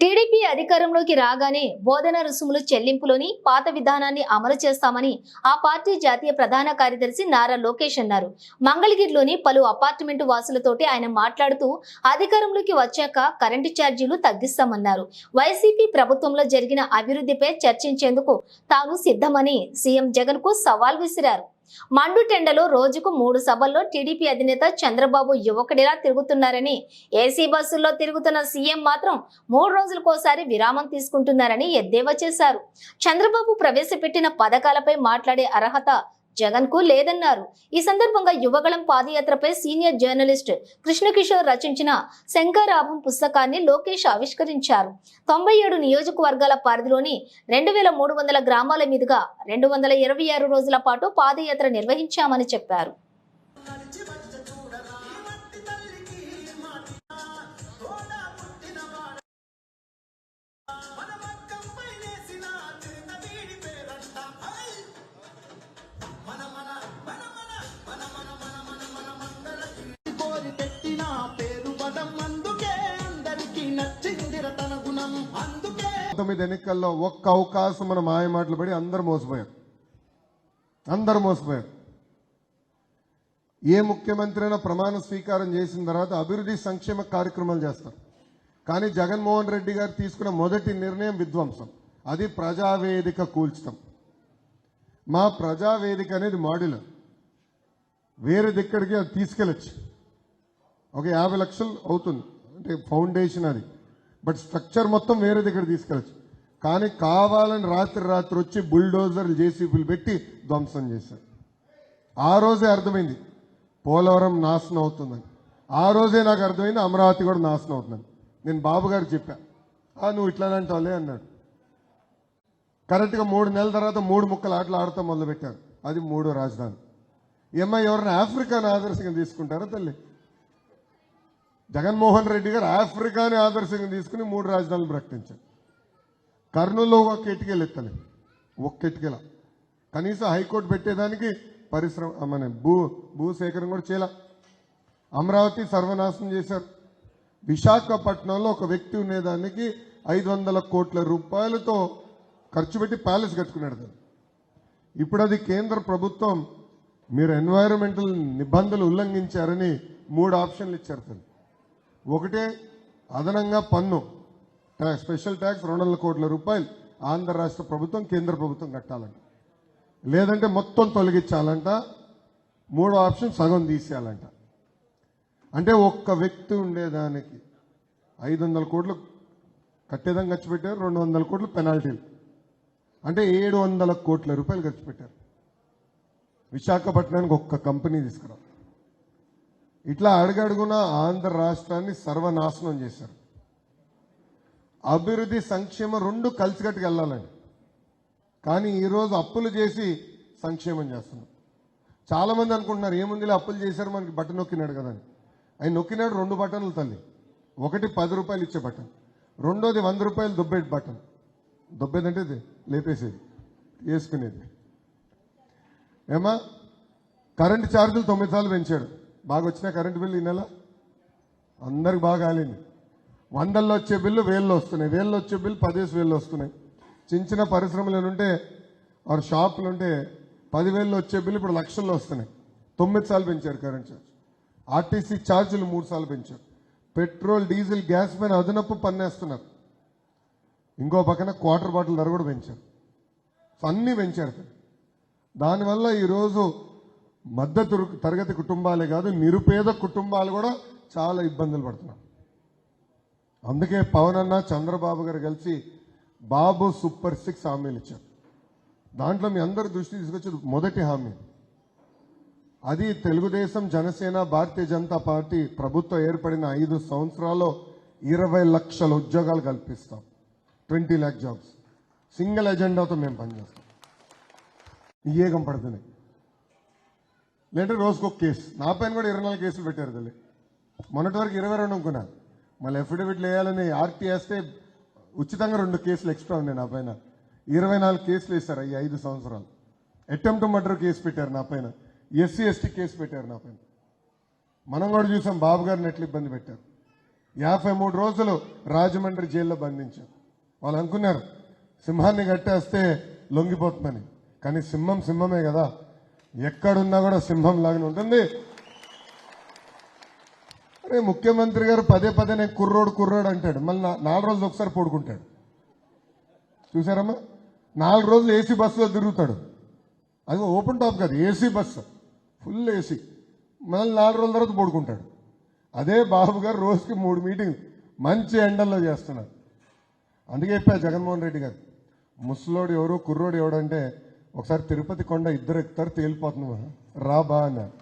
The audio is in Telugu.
టీడీపీ అధికారంలోకి రాగానే బోధన రుసుములు చెల్లింపులోని పాత విధానాన్ని అమలు చేస్తామని ఆ పార్టీ జాతీయ ప్రధాన కార్యదర్శి నారా లోకేష్ అన్నారు. మంగళగిరిలోని పలు అపార్ట్మెంటు వాసులతోటి ఆయన మాట్లాడుతూ అధికారంలోకి వచ్చాక కరెంటు ఛార్జీలు తగ్గిస్తామన్నారు. వైసీపీ ప్రభుత్వంలో జరిగిన అభివృద్ధిపై చర్చించేందుకు తాను సిద్ధమని సీఎం జగన్కు సవాల్ విసిరారు. మండుటెండలో రోజుకు మూడు సభల్లో టీడీపీ అధినేత చంద్రబాబు యువకుడిలా తిరుగుతున్నారని ఏసీ బస్సుల్లో తిరుగుతున్న సీఎం మాత్రం మూడు రోజులకోసారి విరామం తీసుకుంటున్నారని ఎద్దేవా చేశారు. చంద్రబాబు ప్రవేశపెట్టిన పథకాలపై మాట్లాడే అర్హత జగన్కు లేదన్నారు. ఈ సందర్భంగా యువగళం పాదయాత్రపై సీనియర్ జర్నలిస్ట్ కృష్ణకిషోర్ రచించిన శంకరాభం పుస్తకాన్ని లోకేష్ ఆవిష్కరించారు. తొంభై ఏడు నియోజకవర్గాల పరిధిలోని రెండు వేల మూడు వందల గ్రామాల మీదుగా రెండు వందల ఇరవై ఆరు రోజుల పాటు పాదయాత్ర నిర్వహించామని చెప్పారు. నచ్చిందిర గుణం. అందుకే తొమ్మిది ఎన్నికల్లో ఒక్క అవకాశం మన మాయ మాటలు పడి అందరు మోసపోయారు అందరు మోసపోయారు ఏ ముఖ్యమంత్రి అయినా ప్రమాణ స్వీకారం చేసిన తర్వాత అభివృద్ధి సంక్షేమ కార్యక్రమాలు చేస్తారు. కానీ జగన్మోహన్ రెడ్డి గారు తీసుకున్న మొదటి నిర్ణయం విధ్వంసం. అది ప్రజావేదిక కూల్చడం మా ప్రజావేదిక అనేది మాడ్యులర్ వేరే దిక్కడికి అది తీసుకెళ్ళచ్చు. ఒక యాభై లక్షలు అవుతుంది. అంటే ఫౌండేషన్ అది. బట్ స్ట్రక్చర్ మొత్తం వేరే దగ్గర తీసుకెళ్ళచ్చు. కానీ కావాలని రాత్రి రాత్రి వచ్చి బుల్డోజర్లు జేసీబీలు పెట్టి ధ్వంసం చేశారు. ఆ రోజే అర్థమైంది పోలవరం నాశనం అవుతుందని. ఆ రోజే నాకు అర్థమైంది అమరావతి కూడా నాశనం అవుతుందని. నేను బాబు గారు చెప్పా నువ్వు ఇట్లానే అంటావులే అన్నాడు. కరెక్ట్గా మూడు నెలల తర్వాత మూడు ముక్కలు ఆటలు ఆడటం మొదలుపెట్టారు. అది మూడో రాజధాని. ఏమ్మా ఎవరైనా ఆఫ్రికాను ఆదర్శంగా తీసుకుంటారా తల్లి? జగన్మోహన్ రెడ్డి గారు ఆఫ్రికాని ఆదర్శంగా తీసుకుని మూడు రాజధానులు ప్రకటించారు. కర్నూలులో ఒక ఎటుకెళ్ళి ఎత్తలే. ఒక్క ఎటుకెల కనీసం హైకోర్టు పెట్టేదానికి పరిశ్రమ మన భూ భూసేకరణ కూడా చేయాల. అమరావతి సర్వనాశనం చేశారు. విశాఖపట్నంలో ఒక వ్యక్తి ఉండేదానికి ఐదు వందల కోట్ల రూపాయలతో ఖర్చు పెట్టి ప్యాలెస్ కట్టుకున్నాడు దాన్ని ఇప్పుడు అది కేంద్ర ప్రభుత్వం మీరు ఎన్వైరన్మెంటల్ నిబంధనలు ఉల్లంఘించారని మూడు ఆప్షన్లు ఇచ్చారు తను ఒకటే అదనంగా పన్ను ట్యాక్స్ స్పెషల్ ట్యాక్స్ రెండు వందల కోట్ల రూపాయలు ఆంధ్ర రాష్ట్ర ప్రభుత్వం కేంద్ర ప్రభుత్వం కట్టాలంట. లేదంటే మొత్తం తొలగించాలంట మూడో ఆప్షన్ సగం తీసేయాలంట. అంటే ఒక్క వ్యక్తి ఉండేదానికి ఐదు వందల కోట్లు కట్టేదం ఖర్చు పెట్టారు రెండు వందల కోట్లు పెనాల్టీలు. అంటే ఏడు వందల కోట్ల రూపాయలు ఖర్చు పెట్టారు. విశాఖపట్నానికి ఒక్క కంపెనీ తీసుకురా ఇట్లా అడుగడుగున ఆంధ్ర రాష్ట్రాన్ని సర్వనాశనం చేశారు. అభివృద్ధి సంక్షేమం రెండు కలిసికట్టుకు వెళ్ళాలండి. కానీ ఈరోజు అప్పులు చేసి సంక్షేమం చేస్తున్నాం. చాలామంది అనుకుంటున్నారు ఏముందిలే అప్పులు చేశారు మనకి బట్ట నొక్కినాడు కదా అని. ఆయన నొక్కినాడు రెండు బటన్లు తల్లి. ఒకటి పది రూపాయలు ఇచ్చే బటన్. రెండోది వంద రూపాయలు దుబ్బేటి బటన్. దుబ్బేదంటే ఇది లేపేసేది వేసుకునేది. ఏమా? కరెంటు ఛార్జీలు తొమ్మిది సార్లు పెంచాడు. బాగా వచ్చినా కరెంటు బిల్లు ఈ నెల? అందరికి బాగా కాలింది. వందల్లో వచ్చే బిల్లు వేల్లో వస్తున్నాయి. వేల్లో వచ్చే బిల్లు పదివేసి వేలు వస్తున్నాయి. చిన్న చిన్న పరిశ్రమలు ఉంటే వారు షాపులు ఉంటే పదివేల్లో వచ్చే బిల్లు ఇప్పుడు లక్షల్లో వస్తున్నాయి. తొమ్మిది సార్లు పెంచారు కరెంట్ ఛార్జ్. ఆర్టీసీ ఛార్జీలు మూడు సార్లు పెంచారు. పెట్రోల్ డీజిల్ గ్యాస్ పైన అదనపు పన్నేస్తున్నారు. ఇంకో పక్కన క్వార్టర్ బాటిల్ ధర కూడా పెంచారు. అన్నీ పెంచారు. దానివల్ల ఈరోజు మద్దతు తరగతి కుటుంబాలే కాదు నిరుపేద కుటుంబాలు కూడా చాలా ఇబ్బందులు పడుతున్నారు. అందుకే పవన్ అన్న చంద్రబాబు గారు కలిసి బాబు సూపర్ సిక్స్ హామీలు ఇచ్చారు. దాంట్లో మీ అందరి దృష్టి తీసుకొచ్చేది మొదటి హామీ. అది తెలుగుదేశం జనసేన భారతీయ జనతా పార్టీ ప్రభుత్వం ఏర్పడిన ఐదు సంవత్సరాల్లో ఇరవై లక్షల ఉద్యోగాలు కల్పిస్తాం. Twenty lakh jobs. సింగిల్ ఎజెండాతో మేము పనిచేస్తాం. ఏగం పడుతున్నాయి లేదంటే రోజుకు ఒక కేసు. నా పైన కూడా ఇరవై నాలుగు కేసులు పెట్టారు తల్లి. మొన్నటి వరకు ఇరవై రెండు అనుకున్నా. మళ్ళీ అఫిడవిట్లు వేయాలని ఆర్టీ వేస్తే ఉచితంగా రెండు కేసులు ఎక్స్ట్రా ఉన్నాయి నా పైన. ఇరవై నాలుగు కేసులు వేశారు ఈ ఐదు సంవత్సరాలు. అటెంప్ట్ మర్డర్ కేసు పెట్టారు నా పైన. ఎస్సీ ఎస్టీ కేసు పెట్టారు నా పైన. మనం కూడా చూసాం బాబు గారిని ఎట్లా ఇబ్బంది పెట్టారు. యాభై మూడు రోజులు రాజమండ్రి జైల్లో బంధించారు. వాళ్ళు అనుకున్నారు సింహాన్ని కట్టేస్తే లొంగిపోతుందని. కానీ సింహం సింహమే కదా. ఎక్కడున్నా కూడా సింహం లాగానే ఉంటుంది. అరే ముఖ్యమంత్రి గారు పదే పదే నేను కుర్రోడు కుర్రోడు అంటాడు. మళ్ళీ నాలుగు రోజులు ఒకసారి పడుకుంటాడు. చూసారమ్మా? నాలుగు రోజులు ఏసీ బస్సులో తిరుగుతాడు. అది ఓపెన్ టాప్ కాదు ఏసీ బస్సు. Full AC. మళ్ళీ నాలుగు రోజుల తర్వాత పడుకుంటాడు. అదే బాబు గారు రోజుకి మూడు మీటింగ్ మంచి ఎండల్లో చేస్తున్నారు. అందుకే చెప్పా జగన్మోహన్ రెడ్డి గారు ముసలోడు ఎవరు కుర్రోడు ఎవడంటే ఒకసారి తిరుపతి కొండ ఇద్దరు ఎక్కుతారు తేలిపోతున్నావా. రా బా అన్నారు.